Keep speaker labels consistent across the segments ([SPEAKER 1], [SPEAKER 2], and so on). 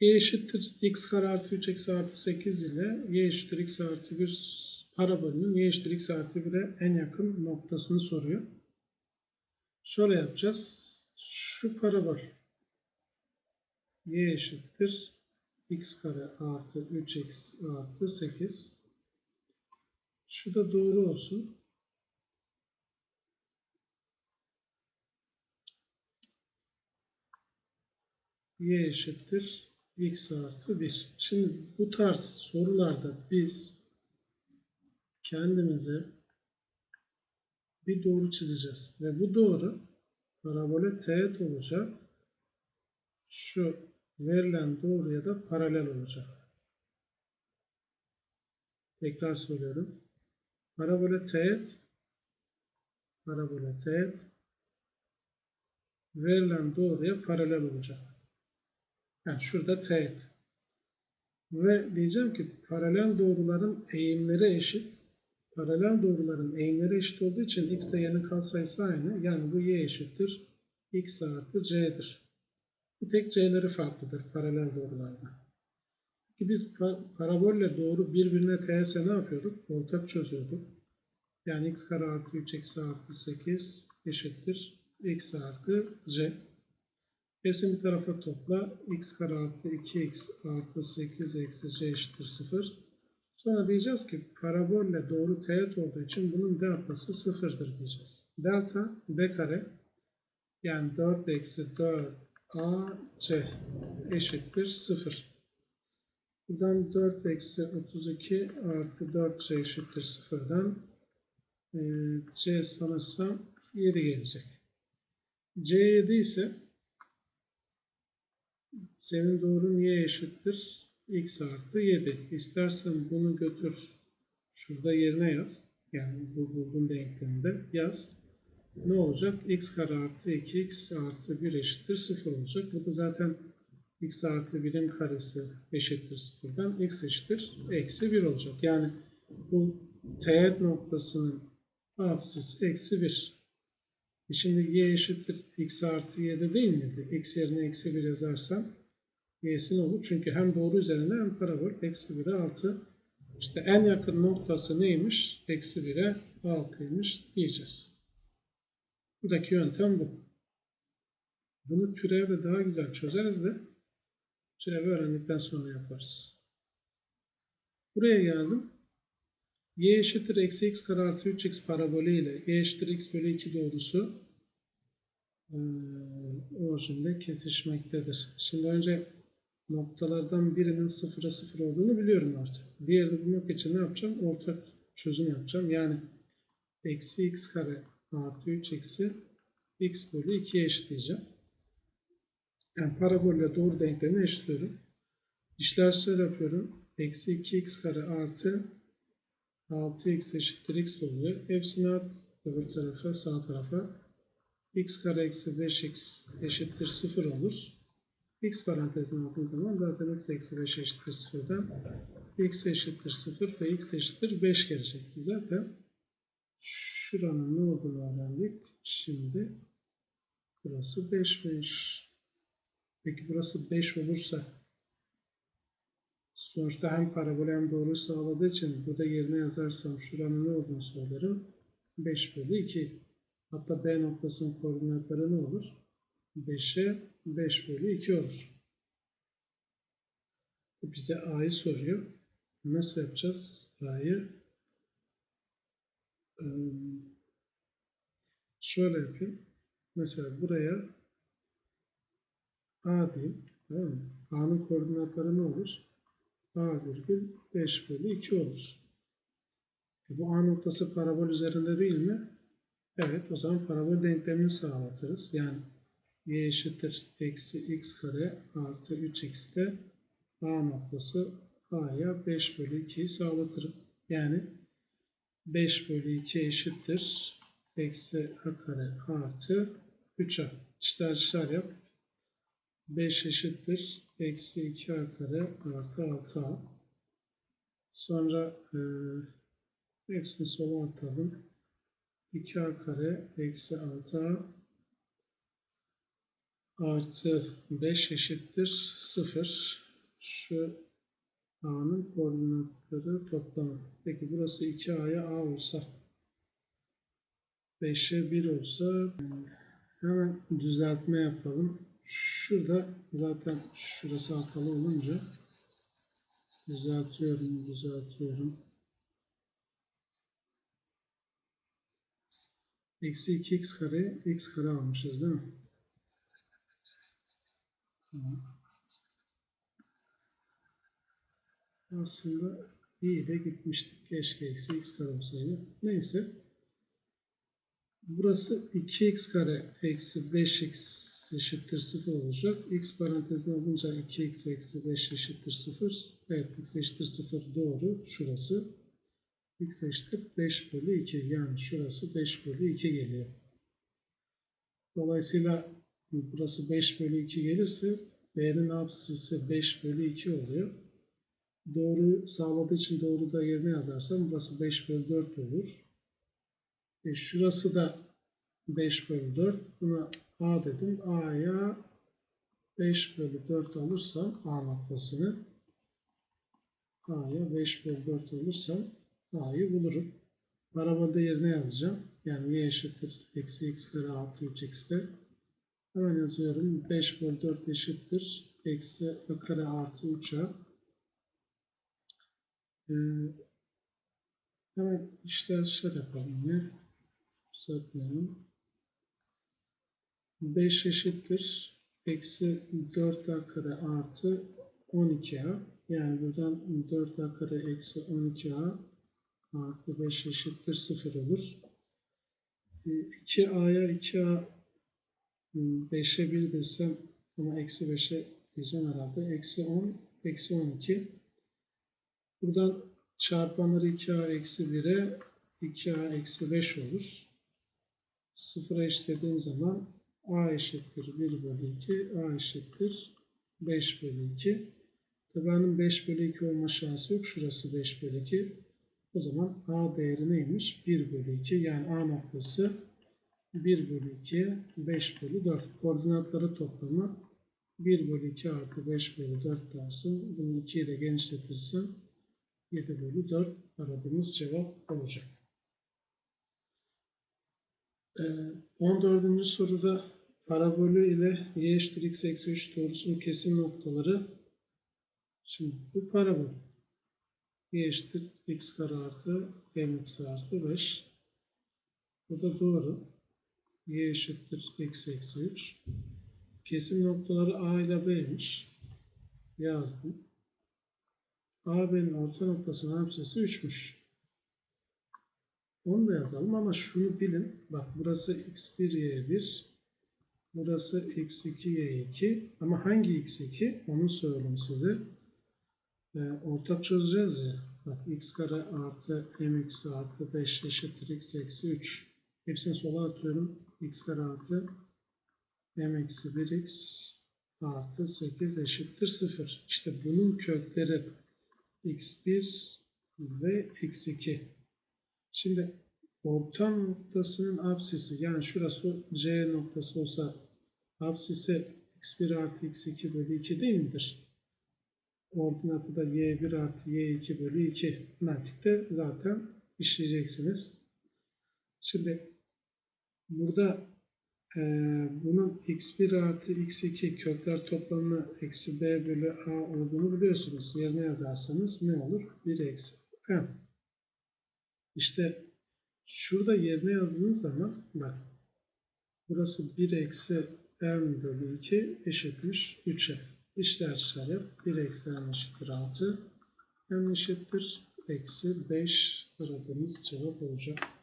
[SPEAKER 1] y eşittir x kare artı 3 eksi artı 8 ile y eşittir x artı 1 parabolünün y eşittir x artı 1'e en yakın noktasını soruyor. Şöyle yapacağız. Şu parabol y eşittir x kare artı 3x artı 8. Şu da doğru olsun. Y eşittir x artı 1. Şimdi bu tarz sorularda biz kendimize bir doğru çizeceğiz. Ve bu doğru parabole teğet olacak. Şu verilen doğruya da paralel olacak. Tekrar söylüyorum. Parabole teğet parabole teğet verilen doğruya paralel olacak. Yani şurada teğet. Ve diyeceğim ki paralel doğruların eğimleri eşit. Paralel doğruların eğimleri eşit olduğu için x ile y'nin katsayısı aynı. Yani bu y eşittir x artı c'dir. Bir tek c'leri farklıdır paralel doğrularda. Ki biz parabolle doğru birbirine teğetse ne yapıyorduk? Ortak çözüyorduk. Yani x kare artı 3 eksi artı 8 eşittir x artı c. Hepsini bir tarafa topla. x kare artı 2x artı 8 eksi c eşittir 0. Sonra diyeceğiz ki parabolle doğru teğet olduğu için bunun deltası 0'dır diyeceğiz. Delta b kare yani 4 eksi 4 ac eşittir 0. Buradan 4 eksi 32 artı 4c eşittir 0'dan e, c sanırsam 7 gelecek. c7 ise senin doğrun y eşittir x artı 7. İstersen bunu götür şurada yerine yaz. Yani bu bulduğun denklemde yaz. Ne olacak? x kare artı 2x artı 1 eşittir 0 olacak. Bu da zaten x artı 1'in karesi eşittir 0'dan x eşittir eksi 1 olacak. Yani bu teğet noktasının apsisi eksi 1. E şimdi y eşittir x artı 7 değil miydi? x yerine eksi 1 yazarsam ne olur? Çünkü hem doğru üzerinde hem parabol eksi 1'e 6. İşte en yakın noktası neymiş? Eksi 1'e 6'ymış diyeceğiz. Buradaki yöntem bu. Bunu türevle daha güzel çözeriz de türevi öğrendikten sonra yaparız. Buraya geldim. y eşittir eksi x kare artı 3x parabolü ile y eşittir x bölü 2 doğrusu e, orijinde kesişmektedir. Şimdi önce noktalardan birinin sıfıra sıfır olduğunu biliyorum artık. Diğerini bulmak için ne yapacağım? Ortak çözüm yapacağım. Yani eksi x kare artı 3 eksi x bölü 2'ye eşitleyeceğim. Yani parabolle doğru denklemi eşitliyorum. İşler yapıyorum. Eksi 2x kare artı 6x eşittir x oluyor. Hepsini at öbür tarafa sağ tarafa. x kare eksi 5x eşittir 0 olur x parantezine aldığım zaman zaten x eksi 5 eşittir 0'dan x eşittir 0 ve x eşittir 5 gelecek. Zaten şuranın ne olduğunu öğrendik. Şimdi burası 5'miş. Peki burası 5 olursa sonuçta hem parabol hem doğruyu sağladığı için burada yerine yazarsam şuranın ne olduğunu söylerim. 5 bölü 2. Hatta B noktasının koordinatları ne olur? 5'e 5 bölü 2 olur. Bize A'yı soruyor. Nasıl yapacağız A'yı? Şöyle yapayım. Mesela buraya A diyeyim. Tamam? A'nın koordinatları ne olur? A virgül 5 bölü 2 olur. E bu A noktası parabol üzerinde değil mi? Evet o zaman parabol denklemini sağlatırız. Yani y eşittir eksi x kare artı 3x'te a noktası a'ya 5 bölü 2'yi sağlatırım. Yani 5 bölü 2 eşittir eksi a kare artı 3a. İşler işler yap. 5 eşittir eksi 2a kare artı 6a. Sonra e, hepsini sola atalım. 2a kare eksi 6a artı 5 eşittir 0. Şu a'nın koordinatları toplamı. Peki burası 2a'ya a olsa 5'e 1 olsa hemen düzeltme yapalım. Şurada zaten şurası hatalı olunca düzeltiyorum, düzeltiyorum. Eksi 2x kare, x kare almışız değil mi? Aslında iyi de gitmiştik. Keşke eksi x kare olsaydı. Neyse. Burası 2x kare eksi 5x eşittir 0 olacak. x parantezine alınca 2x eksi 5 eşittir 0. Evet x eşittir 0 doğru. Şurası. x eşittir 5 bölü 2. Yani şurası 5 bölü 2 geliyor. Dolayısıyla burası 5 bölü 2 gelirse b'nin apsisi 5 bölü 2 oluyor. Doğru sağladığı için doğru da yerine yazarsam burası 5 bölü 4 olur. E şurası da 5 bölü 4. Buna A dedim. A'ya 5 bölü 4 alırsam A noktasını A'ya 5 bölü 4 alırsam A'yı bulurum. Parabolde yerine yazacağım. Yani y eşittir. Eksi x kare artı 3x'te. Hemen yazıyorum. 5 bölü 4 eşittir. Eksi a kare artı 3a. Ee, hemen işler şöyle yapalım yine. Uzatmayalım. 5 eşittir. Eksi 4a kare artı 12a. Yani buradan 4a kare eksi 12a artı 5 eşittir 0 olur. 2a'ya 2a 5'e 1 desem ama eksi 5'e diyeceğim herhalde. Eksi 10, eksi 12. Buradan çarpanları 2a eksi 1'e 2a eksi 5 olur. Sıfıra eşitlediğim zaman a eşittir 1 bölü 2, a eşittir 5 bölü 2. Tabanın 5 bölü 2 olma şansı yok. Şurası 5 bölü 2. O zaman a değeri neymiş? 1 bölü 2. Yani a noktası 1 bölü 2, 5 bölü 4. Koordinatları toplamı 1 bölü 2 artı 5 bölü 4 dersin. Bunu 2 ile genişletirsen 7 bölü 4 aradığımız cevap olacak. 14. soruda parabolü ile y eşittir x eksi 3 doğrusunun kesim noktaları. Şimdi bu parabol y eşittir x kare artı mx artı 5. Bu da doğru. Y eşittir x eksi 3. Kesim noktaları a ile b'ymiş. Yazdım. A B'nin orta noktasının apsisi 3'müş. Onu da yazalım ama şunu bilin. Bak burası x1 y1. Burası x2 y2. Ama hangi x2? Onu söyleyeyim size. E, ortak çözeceğiz ya. Bak x kare artı mx artı 5 eşittir x eksi 3. Hepsini sola atıyorum. X kare artı m eksi 1x artı 8 eşittir 0. İşte bunun kökleri x1 ve x2. Şimdi orta noktasının apsisi yani şurası C noktası olsa apsisi x1 artı x2 bölü 2 değil midir? Ordinatı da y1 artı y2 bölü 2. Analitikte zaten işleyeceksiniz. Şimdi burada e, bunun x1 artı x2 kökler toplamı eksi b bölü a olduğunu biliyorsunuz. Yerine yazarsanız ne olur? 1 eksi m. İşte şurada yerine yazdığınız zaman bak burası 1 eksi m bölü 2 eşitmiş 3'e. İşler dışarı 1 eksi m eşittir 6. m eşittir eksi 5 aradığımız cevap olacak.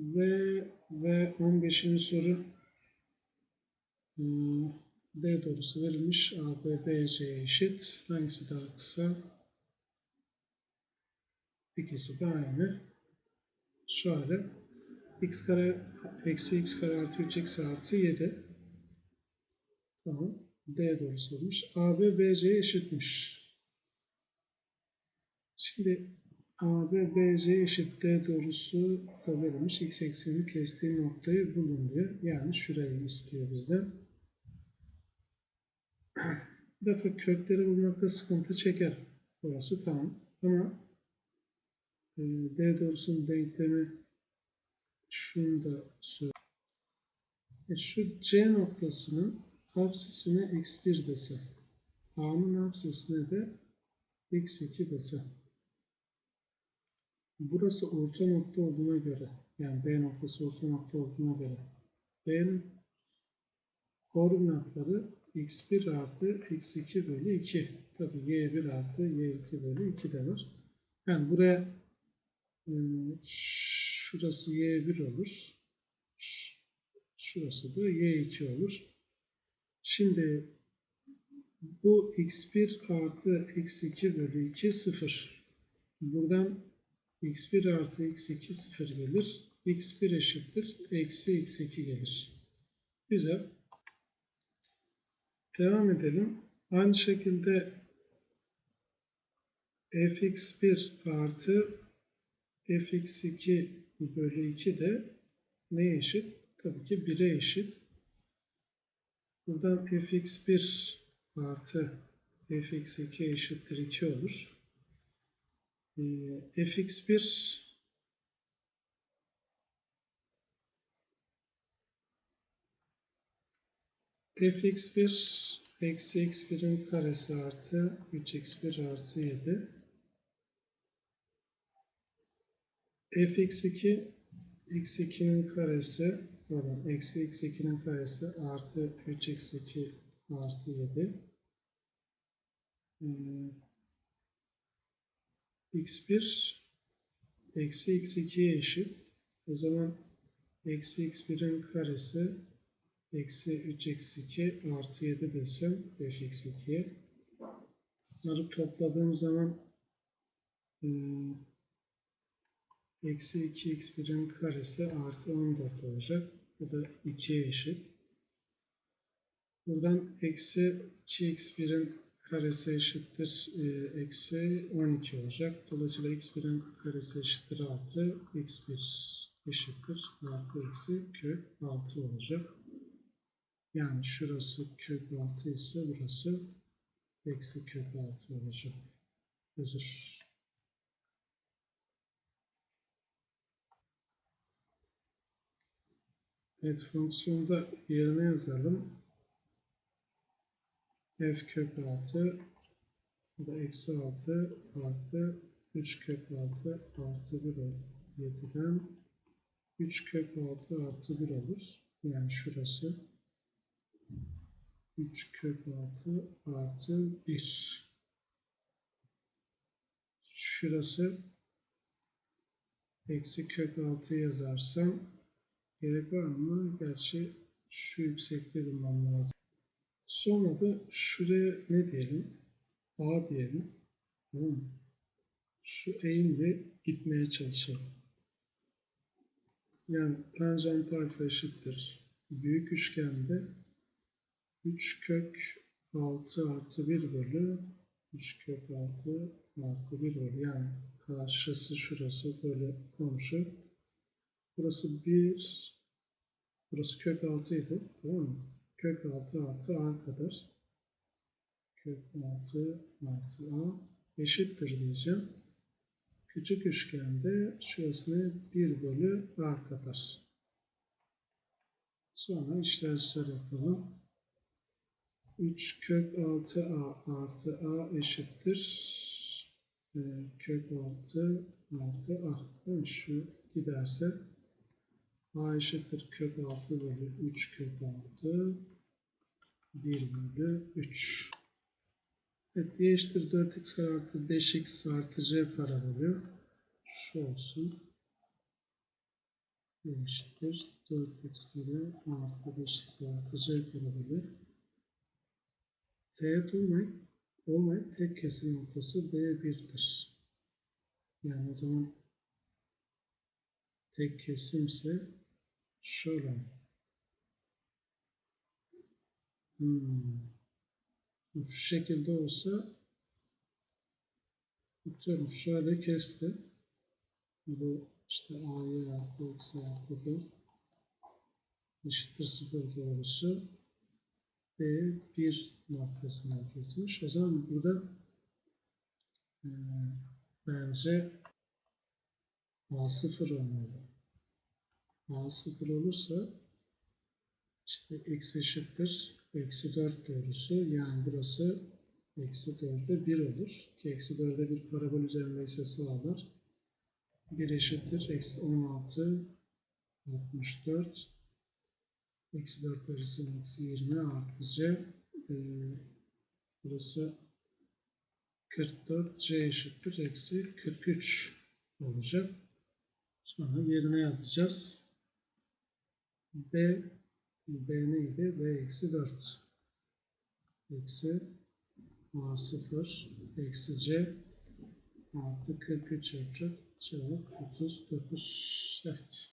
[SPEAKER 1] Ve, ve 15. soru hmm, D doğrusu verilmiş. A, B, B, C eşit. Hangisi daha kısa? İkisi de aynı. Şöyle. x kare eksi x kare artı 3x artı 7. Tamam. D doğrusu verilmiş. A, B, B, C eşitmiş. Şimdi AB BC eşit D doğrusu verilmiş. X eksenini kestiği noktayı bulun diyor. Yani şurayı istiyor bizden. Defa kökleri bulmakta sıkıntı çeker. Orası tamam. Ama e, D doğrusunun denklemi şunu da söyle. E, şu C noktasının apsisine x1 desem. A'nın apsisine de x2 desem. Burası orta nokta olduğuna göre, yani B noktası orta nokta olduğuna göre B'nin koordinatları x1 artı x2 bölü 2. Tabi y1 artı y2 bölü 2 de var. Yani buraya e, şurası y1 olur. Şurası da y2 olur. Şimdi bu x1 artı x2 bölü 2 sıfır. Buradan x1 artı x2 sıfır gelir. x1 eşittir. Eksi x2 gelir. Güzel. Devam edelim. Aynı şekilde fx1 artı fx2 bölü 2 de neye eşit? Tabii ki 1'e eşit. Buradan fx1 artı fx2 eşittir 2 olur. Ee, fx1 fx1 eksi x1'in karesi artı 3x1 artı 7 fx2 x2'nin karesi pardon eksi x2'nin karesi artı 3x2 artı 7 ee, x1 eksi x2'ye eşit. O zaman eksi x1'in karesi eksi 3x2 artı 7 desem fx2'ye. Bunları topladığım zaman eksi 2x1'in karesi artı 14 olacak. Bu da 2'ye eşit. Buradan eksi 2x1'in karesi eşittir e, eksi 12 olacak. Dolayısıyla x1'in karesi eşittir artı x1 eşittir artı eksi kök 6 olacak. Yani şurası kök 6 ise burası eksi kök 6 olacak. Özür. Evet fonksiyonda yerine yazalım f kök 6 bu da eksi 6 artı 3 kök 6 artı 1 7'den 3 kök 6 artı 1 olur. Yani şurası 3 kök 6 artı 1 şurası eksi kök 6 yazarsam gerek var mı? Gerçi şu yüksekliği bulmam lazım. Sonra da şuraya ne diyelim? A diyelim. Tamam mı? Şu eğimle gitmeye çalışalım. Yani tanjant alfa eşittir. Büyük üçgende 3 kök 6 artı 1 bölü 3 kök 6 artı 1 bölü yani karşısı şurası böyle komşu. Burası 1 burası kök 6 idi. Tamam mı? Kök 6 artı a kadar kök 6 artı a eşittir diyeceğim. Küçük üçgende şurasını 1 bölü a kadar. Sonra işler yapalım. 3 kök 6a artı a eşittir. E, kök 6 artı a. Şu giderse a eşittir kök 6 bölü 3 kök 6 1 bölü 3. Evet y eşittir 4x kare artı 5x artı c parabolu. Şu olsun. y eşittir 4x kare artı 5x artı c parabolu. Teğet olmayıp, olmayıp tek kesim noktası B1'dir. Yani o zaman tek kesimse şöyle Hmm. Şu şekilde olsa tutuyorum şöyle kesti. Bu işte a'ya artı eksi artı b eşittir 0 doğrusu b 1 noktasına kesmiş. O zaman burada e, bence a 0 olmalı. A 0 olursa işte x eşittir eksi 4 doğrusu yani burası eksi 4'e 1 olur. Ki eksi 4'e bir parabol üzerindeyse sağlar. 1 eşittir eksi 16 64 eksi 4 verirsin eksi 20 artı c ee, burası 44 c eşittir eksi 43 olacak. Sonra yerine yazacağız. B b neydi? b eksi 4 eksi a0 eksi c artı 43 yapacak. Cevap 39. Evet.